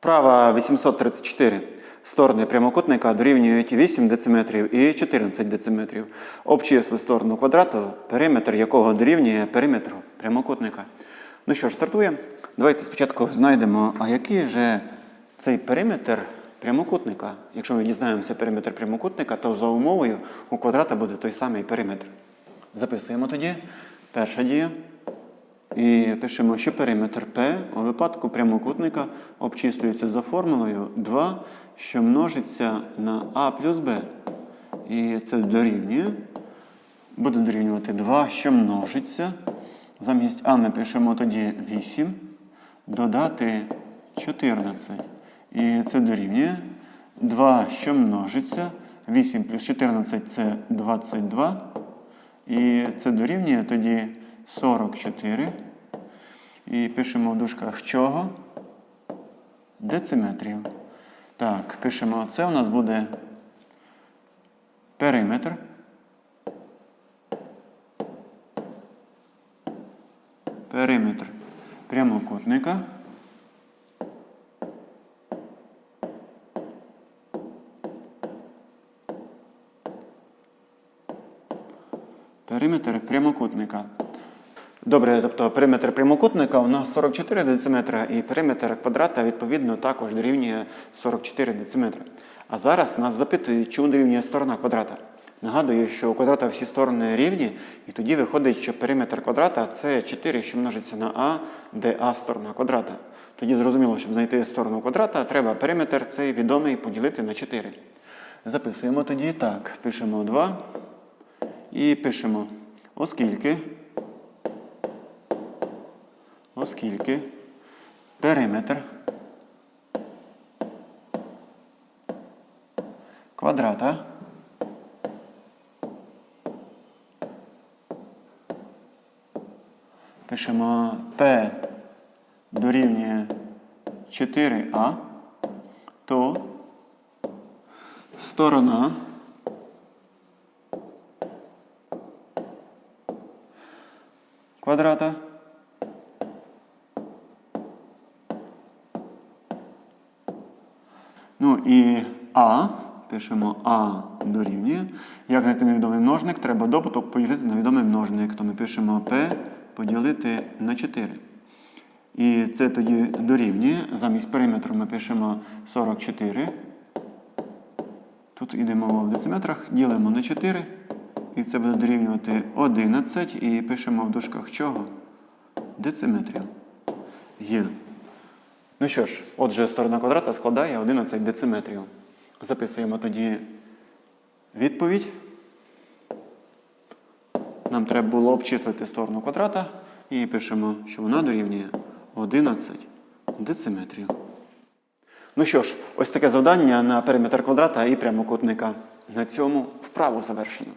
Вправа 834. Сторони прямокутника дорівнюють 8 дециметрів і 14 дециметрів. Обчисли сторону квадрату, периметр якого дорівнює периметру прямокутника. Ну що ж, стартуємо. Давайте спочатку знайдемо, а який же цей периметр прямокутника. Якщо ми дізнаємося периметр прямокутника, то за умовою у квадрата буде той самий периметр. Записуємо тоді. Перша дія. І пишемо, що периметр P у випадку прямокутника обчислюється за формулою 2, що множиться на А плюс Б. І це дорівнює. Буде дорівнювати 2, що множиться. Замість А ми пишемо тоді 8, додати 14. І це дорівнює 2, що множиться. 8 плюс 14 це 22. І це дорівнює тоді 44. І пишемо в дужках чого? Дециметрів. Так, пишемо, це у нас буде периметр. Периметр прямокутника. Периметр прямокутника. Добре, тобто периметр прямокутника у нас 44 дециметра і периметр квадрата відповідно також дорівнює 44 дециметри. А зараз нас запитують, чому дорівнює сторона квадрата. Нагадую, що у квадрата всі сторони рівні, і тоді виходить, що периметр квадрата це 4, що множиться на А, де А сторона квадрата. Тоді зрозуміло, щоб знайти сторону квадрата, треба периметр цей відомий поділити на 4. Записуємо тоді так. Пишемо 2 і пишемо, оскільки. Оскільки периметр квадрата пишемо P дорівнює 4А, то сторона квадрата Ну і А, пишемо А дорівнює. Як знайти невідомий множник, треба добуток поділити на відомий множник. То ми пишемо P поділити на 4. І це тоді дорівнює. Замість периметру ми пишемо 44. Тут йде мова в дециметрах, ділимо на 4. І це буде дорівнювати 11. І пишемо в дужках чого? Дециметрів. Є. Ну що ж, отже, сторона квадрата складає 11 дециметрів. Записуємо тоді відповідь. Нам треба було обчислити сторону квадрата і пишемо, що вона дорівнює 11 дециметрів. Ну що ж, ось таке завдання на периметр квадрата і прямокутника. На цьому вправу завершено.